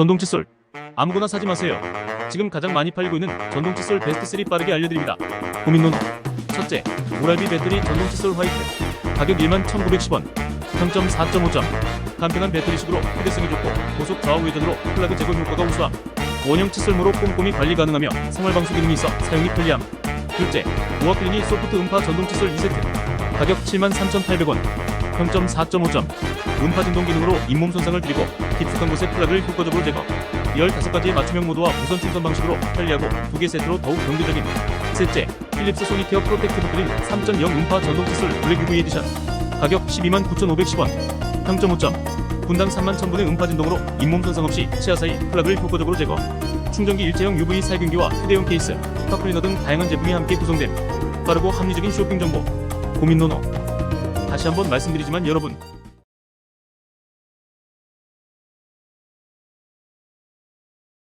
전동 칫솔. 아무거나 사지 마세요. 지금 가장 많이 팔리고 있는 전동 칫솔 베스트 3 빠르게 알려드립니다. 고민 논. 첫째, 오랄비 배터리 전동 칫솔 화이트. 가격 11,910원. 평점 4.5점 간편한 배터리식으로 휴대성이 좋고 고속 좌우 회전으로 플러그 제거 효과가 우수함. 원형 칫솔모로 꼼꼼히 관리 가능하며 생활방수 기능이 있어 사용이 편리함. 둘째, 모아클리니 소프트 음파 전동 칫솔 2세트. 가격 73,800원. 평점 4.5점 음파 진동 기능으로 잇몸 손상을 줄이고 깊숙한 곳의 플러그를 효과적으로 제거. 15가지의 맞춤형 모드와 무선 충전 방식으로 편리하고 두 개 세트로 더욱 경제적인. 셋째, 필립스 소니케어 프로텍티브 그린 3.0 음파 전동 칫솔 블랙 UV 에디션 가격 12만 9,510원. 평점 5점 분당 3만 1000분의 음파 진동으로 잇몸 손상 없이 치아 사이 플러그를 효과적으로 제거. 충전기 일체형 UV 살균기와 휴대용 케이스, 팝클리너 등 다양한 제품이 함께 구성됨 빠르고 합리적인 쇼핑 정보. 고민 노노. 다시 한번 말씀드리지만 여러분